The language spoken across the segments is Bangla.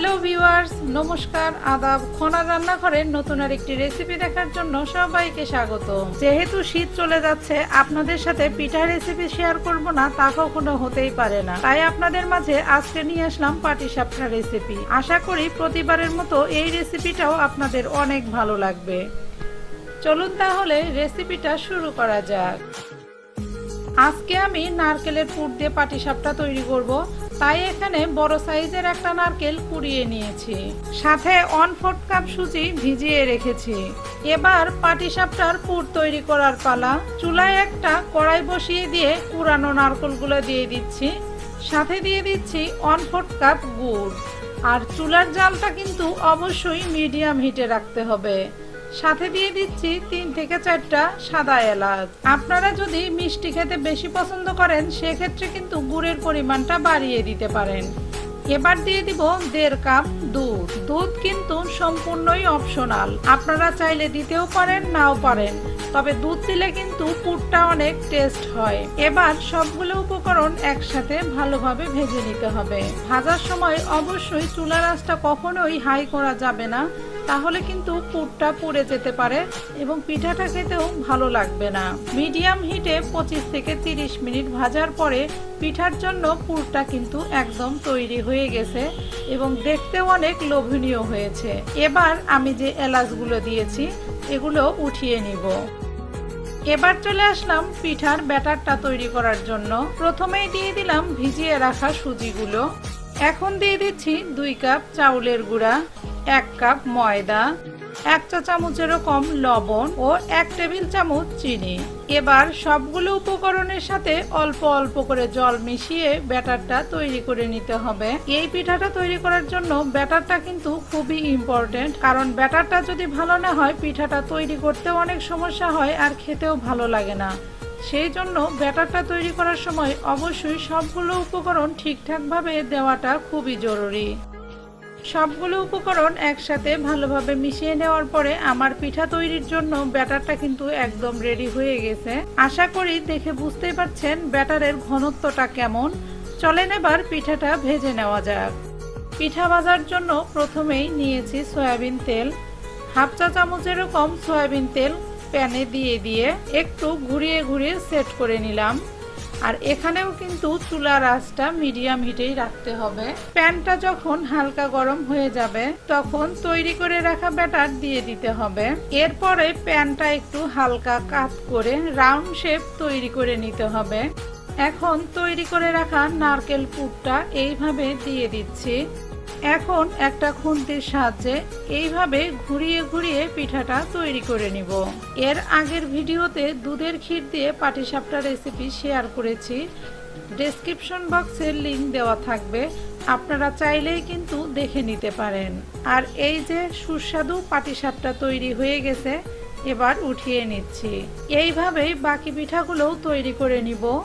হ্যালো ভিউয়ার্স, নমস্কার, আদাব। খোনা রান্নাঘরের নতুন আর একটি রেসিপি দেখার জন্য সবাইকে স্বাগত যেহেতু শীত চলে যাচ্ছে, আপনাদের সাথে পিঠা রেসিপি শেয়ার করব না, তা কখনো হতেই পারে না। তাই আপনাদের মাঝে আজকে নিয়ে আসলাম পাটিসাপটা রেসিপি আশা করি প্রতিবারের মতো এই রেসিপিটাও আপনাদের অনেক ভালো লাগবে। চলুন তাহলে রেসিপিটা শুরু করা যাক। আজকে আমি নারকেলের পুর দিয়ে পাটিসাপটা তৈরি করব। তাই এখানে বড় সাইজের একটা নারকেল কুড়িয়ে নিয়েছি। সাথে অন ফোর্থ কাপ সুজি ভিজিয়ে রেখেছি। এবার পাটিসাপটার পুর তৈরি করার পালা। চুলায় একটা কড়াই বসিয়ে দিয়ে কুড়ানো নারকেলগুলো দিয়ে দিচ্ছি। সাথে দিয়ে দিচ্ছি অন ফোর্থ কাপ গুড়। আর চুলার জালটা কিন্তু অবশ্যই মিডিয়াম হিটে রাখতে হবে। সাথে দিয়ে দিচ্ছি তিন থেকে চারটা সাদা এলাচ। আপনারা যদি মিষ্টি খেতে বেশি পছন্দ করেন, সেক্ষেত্রে কিন্তু গুড়ের পরিমাণটা বাড়িয়ে দিতে পারেন। এবার দিয়ে দিব দেড় কাপ দুধ। দুধ কিন্তু সম্পূর্ণই অপশনাল আপনারা চাইলে দিতেও পারেন, নাও পারেন। তবে দুধ দিলে কিন্তু পুরটা অনেক টেস্ট হয়। এবার সবগুলো উপকরণ একসাথে ভালোভাবে ভেজে নিতে হবে। ভাজার সময় অবশ্যই চুলার আঁচটা কখনোই হাই করা যাবে না। তাহলে কিন্তু পুরটা পুড়ে যেতে পারে এবং পিঠাটা খেতেও ভালো লাগবে না। মিডিয়াম হিটে পঁচিশ থেকে তিরিশ মিনিট ভাজার পরে পিঠার জন্য পুরটা কিন্তু একদম তৈরি হয়ে গেছে এবং দেখতেও অনেক লোভনীয় হয়েছে। এবার আমি যে এলাচগুলো দিয়েছি, এগুলো উঠিয়ে নিব। এবার চলে আসলাম পিঠার ব্যাটারটা তৈরি করার জন্য। প্রথমেই দিয়ে দিলাম ভিজিয়ে রাখা সুজিগুলো। এখন দিয়ে দিচ্ছি দুই কাপ চাউলের গুঁড়া। এক কাপ ময়দা, এক চা চামচেরও কম লবণ ও এক টেবিল চামচ চিনি। এবার সবগুলো উপকরণের সাথে অল্প অল্প করে জল মিশিয়ে ব্যাটারটা তৈরি করে নিতে হবে। এই পিঠাটা তৈরি করার জন্য ব্যাটারটা কিন্তু খুবই ইম্পর্টেন্ট কারণ ব্যাটারটা যদি ভালো না হয়, পিঠাটা তৈরি করতেও অনেক সমস্যা হয় আর খেতেও ভালো লাগে না। সেই জন্য ব্যাটারটা তৈরি করার সময় অবশ্যই সবগুলো উপকরণ ঠিকঠাকভাবে দেওয়াটা খুবই জরুরি। সবগুলো উপকরণ একসাথে ভালোভাবে মিশিয়ে নেওয়ার পরে আমার পিঠা তৈরির জন্য ব্যাটারটা কিন্তু একদম রেডি হয়ে গেছে। আশা করি দেখে বুঝতেই পারছেন ব্যাটারের ঘনত্বটা কেমন। চলেন এবার পিঠাটা ভেজে নেওয়া যাক। পিঠা ভাজার জন্য প্রথমেই নিয়েছি সয়াবিন তেল। হাফ চা চামচেরও কম সয়াবিন তেল প্যানে দিয়ে দিয়ে একটু ঘুরিয়ে ঘুরিয়ে সেট করে নিলাম। আর এখানেও কিন্তু চুলার আঁচটা মিডিয়াম হিটেই রাখতে হবে। প্যানটা যখন হালকা গরম হয়ে যাবে, তখন তৈরি করে রাখা ব্যাটার দিয়ে দিতে হবে। এরপরে প্যানটা একটু হালকা কাত করে রাউন্ড শেপ তৈরি করে নিতে হবে। এখন তৈরি করে রাখা নারকেল পুরটা এইভাবে দিয়ে দিচ্ছি। এখন একটা খুন্তির সাহায্যে এইভাবে ঘুরিয়ে ঘুরিয়ে পিঠাটা তৈরি করে নিব। এর আগের ভিডিওতে দুধের ক্ষীর দিয়ে পাটিসাপটা রেসিপি শেয়ার করেছি। ডেসক্রিপশন বক্সের লিঙ্ক দেওয়া থাকবে। আপনারা চাইলেই কিন্তু দেখে নিতে পারেন। আর এই যে সুস্বাদু পাটিসাপটা তৈরি হয়ে গেছে, এবার উঠিয়ে নিচ্ছি। এইভাবেই বাকি পিঠাগুলোও তৈরি করে নিব।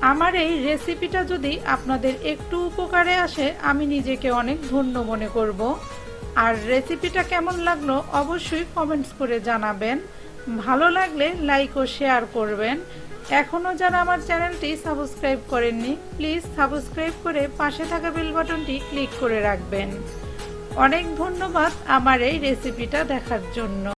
আমার এই রেসিপিটা যদি আপনাদের একটু উপকারে আসে, আমি নিজেকে অনেক ধন্য মনে করব। আর রেসিপিটা কেমন লাগল অবশ্যই কমেন্টস করে জানাবেন। ভালো লাগলে লাইক ও শেয়ার করবেন। এখনও যারা আমার চ্যানেলটি সাবস্ক্রাইব করেননি প্লিজ সাবস্ক্রাইব করে পাশে থাকা বেল বাটনটি ক্লিক করে রাখবেন। অনেক ধন্যবাদ আমার এই রেসিপিটা দেখার জন্য।